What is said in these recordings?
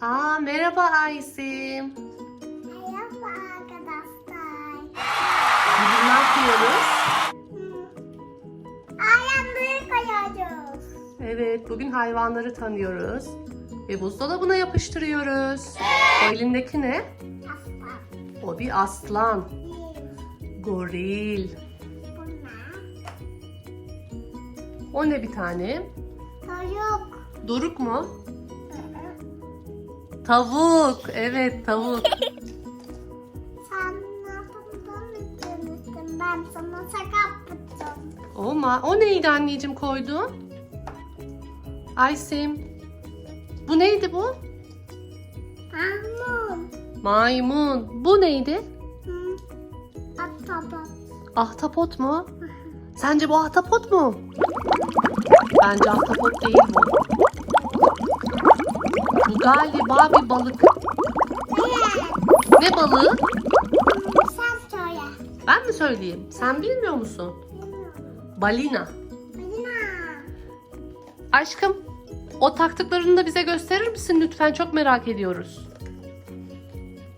Aa merhaba Aysim. Merhaba arkadaşlar. Bugün ne yapıyoruz? Ayağımları kayacağız. Evet bugün hayvanları tanıyoruz. Ve buzdolabına yapıştırıyoruz. O elindeki ne? Aslan. O bir aslan. Goril. Bunlar. O ne bir tane? Tavuk. Doruk mu? Tavuk. Evet tavuk. Sen ne yaptın. Ben sana şaka yaptım. O, ma o neydi anneciğim koydun? Aysim. Bu neydi bu? Amun. Maymun. Bu neydi? Hı. Ahtapot. Ahtapot mu? Sence bu ahtapot mu? Bence ahtapot değil bu. Bu galiba bir balık. Ne balığı? Sen söyle. Ben mi söyleyeyim? Sen bilmiyor musun? Balina. Melina. Aşkım, o taktıklarını da bize gösterir misin lütfen? Çok merak ediyoruz.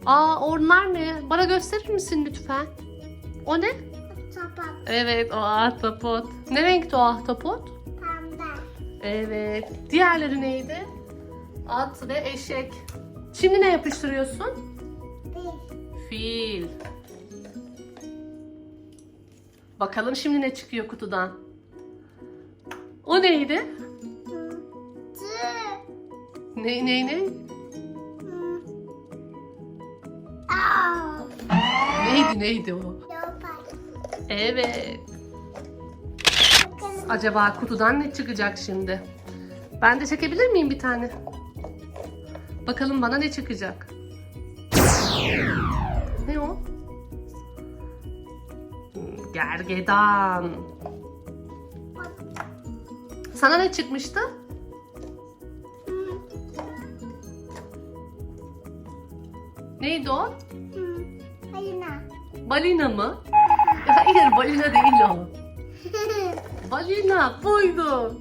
Aa, onlar ne? Bana gösterir misin lütfen? O ne? Ahtapot. Evet, o ahtapot. Ne renkti o ahtapot? Pembe. Evet. Diğerleri neydi? At ve eşek. Şimdi ne yapıştırıyorsun? Bir. Fil. Bakalım şimdi ne çıkıyor kutudan? O neydi? Ne ne ne? Neydi neydi o? Evet. Acaba kutudan ne çıkacak şimdi? Ben de çekebilir miyim bir tane? Bakalım bana ne çıkacak? Ne o? Gergedan. Sana ne çıkmıştı? Neydi o? Hı. Melina. Balina mı? Hayır balina değil o. Balina buydu.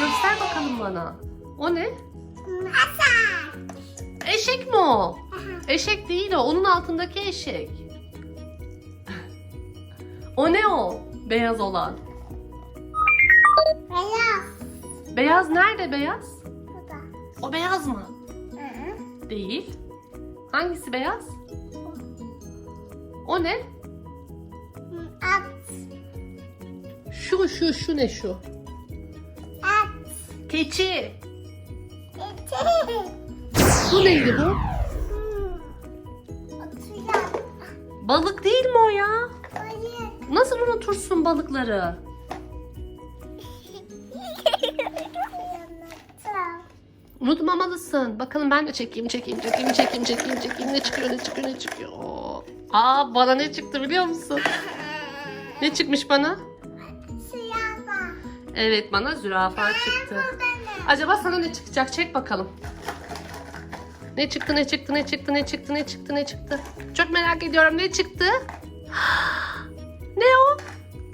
Göster bakalım bana. O ne? Hasan. Eşek mi o? Eşek değil o. Onun altındaki eşek. O ne o? Beyaz olan. Beyaz. Beyaz nerede beyaz? Bu da. O beyaz mı? Hı hı. Değil. Hangisi beyaz? O ne? At. Şu şu şu ne şu? Keçi. Bu neydi bu? Balık değil mi o ya? Hayır. Nasıl unutursun balıkları? Unutmamalısın. Bakalım ben de çekeyim, çekeyim, çekeyim, çekeyim, çekeyim, çekeyim. Ne çıkıyor, ne çıkıyor, ne çıkıyor. Aa bana ne çıktı biliyor musun? Ne çıkmış bana? Evet bana zürafa çıktı. Acaba sana ne çıkacak? Çek bakalım. Ne çıktı, ne çıktı, ne çıktı, ne çıktı, ne çıktı, ne çıktı? Çok merak ediyorum ne çıktı? Ne o?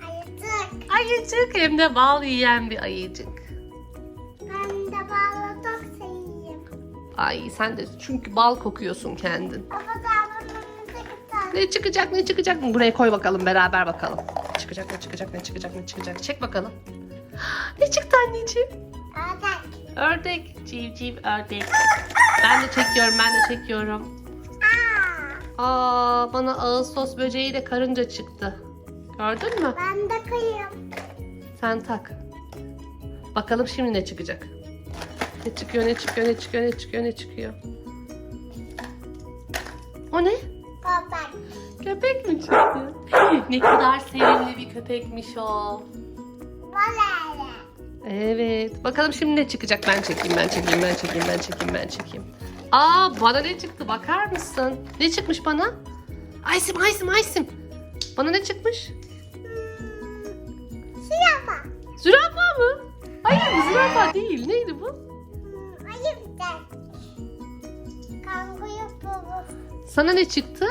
Ayıcık. Ayıcık hem de bal yiyen bir ayıcık. Ben de balı çok seveyim. Ay sen de çünkü bal kokuyorsun kendin. Baba da tıkıtan. Ne çıkacak ne çıkacak? Buraya koy bakalım beraber bakalım. Çıkacak ne çıkacak ne çıkacak ne çıkacak. Çek bakalım. Ne çıktı anneciğim? Ördek. Ördek. Civciv ördek. Ben de çekiyorum ben de çekiyorum. Aa. Aa bana ağustos böceği de karınca çıktı. Gördün mü? Ben de kıyım. Sen tak. Bakalım şimdi ne çıkacak. Ne çıkıyor ne çıkıyor ne çıkıyor ne çıkıyor ne çıkıyor. O ne? Köpek. Köpek mi çıktı? ne kadar sevimli bir köpekmiş o. Evet. Bakalım şimdi ne çıkacak? Ben çekeyim, ben çekeyim, ben çekeyim, ben çekeyim, ben çekeyim. Aa bana ne çıktı? Bakar mısın? Ne çıkmış bana? Aysim, Aysim, Aysim. Bana ne çıkmış? Siyah. Zürafa mı? Hayır zürafa değil. Neydi bu? Hmm, Ayıcık. Kanguyu bulu. Sana ne çıktı?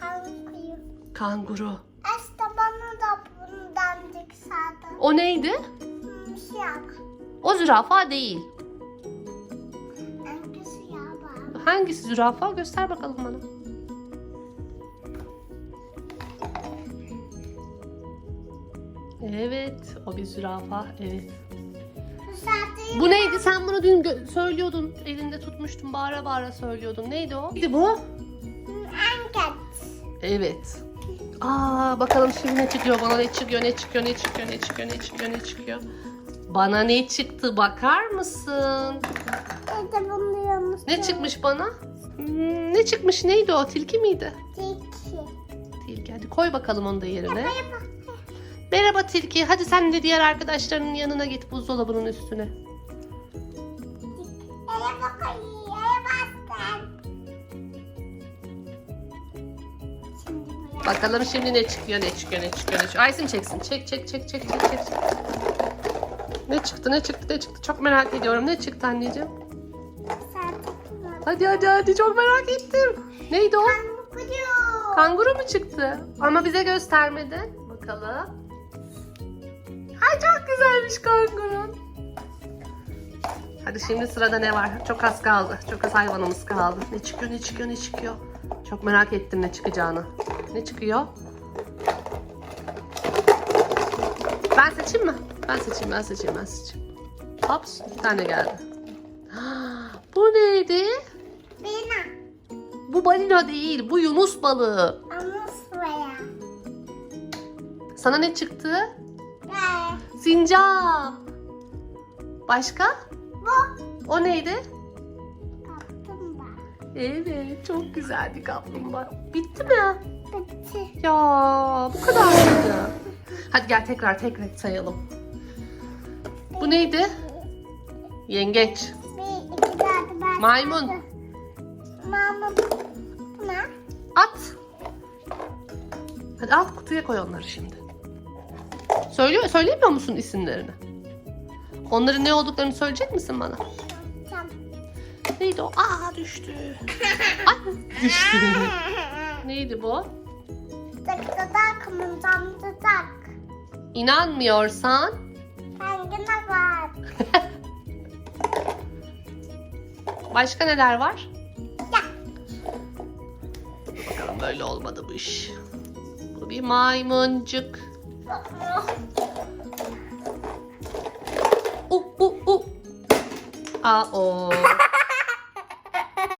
Kanguyu. Kanguru. İşte bana da bundan çıksaydı. O neydi? Siyah. O zürafa değil. Hangisi ya bak? Hangisi zürafa? Göster bakalım bana. Evet, o bir zürafa. Evet. Bu neydi? Sen bunu dün gö- söylüyordun. Elinde tutmuştun. Bağıra bağıra söylüyordun. Neydi o? Neydi bu? Ankat. Evet. Aa bakalım şimdi ne çıkıyor? Bana ne çıkıyor? Ne çıkıyor? Ne çıkıyor? Ne çıkıyor? Ne çıkıyor? Ne çıkıyor? Bana ne çıktı? Bakar mısın? Evde bunu yanlış. Ne çıkmış bana? Hmm, ne çıkmış? Neydi o? Tilki miydi? Tilki. Tilki. Hadi koy bakalım onu da yerine. Merhaba. Merhaba Tilki. Hadi sen de diğer arkadaşlarının yanına git buzdolabının üstüne. Bakalım şimdi ne çıkıyor? Ne çıkıyor? Ne çıkıyor? Ne çıkıyor? Aysim çeksin. Çek çek çek çek çek çek. Ne çıktı? Ne çıktı? Ne çıktı? Çok merak ediyorum. Ne çıktı anneciğim? Hadi hadi hadi çok merak ettim. Neydi o? Kuyu. Kanguru mu çıktı? Ama bize göstermedi. Bakalım. Ay çok güzelmiş kangurun. Hadi şimdi sırada ne var? Çok az kaldı. Çok az hayvanımız kaldı. Ne çıkıyor ne çıkıyor ne çıkıyor? Çok merak ettim ne çıkacağını. Ne çıkıyor? Ben seçeyim mi? Ben seçeyim ben seçeyim ben seçeyim. Hops iki tane geldi. Bu neydi? Bina. Bu balina değil, bu yunus balığı. Amus buraya. Sana ne çıktı? Gel. Sincap. Başka? Bu. O neydi? Evet, çok güzeldi kaplumbağa. Bitti mi? Bitti. Ya, bu kadar mıydı? Hadi gel tekrar tekrar sayalım. Bu neydi? Yengeç. Bir, iki, dört, beş. Maymun. Maymun. At. Hadi alt kutuya koy onları şimdi. Söylüyor, söylemiyor musun isimlerini? Onların ne olduklarını söyleyecek misin bana? Neydi o? Aa düştü. Ay düştü. Neydi bu? Tak tak kımıldan tak. İnanmıyorsan Hangine var? başka neler var? Ya. Bakalım böyle olmadı bu iş. Bu bir maymuncuk. Uh uh uh. Aa o.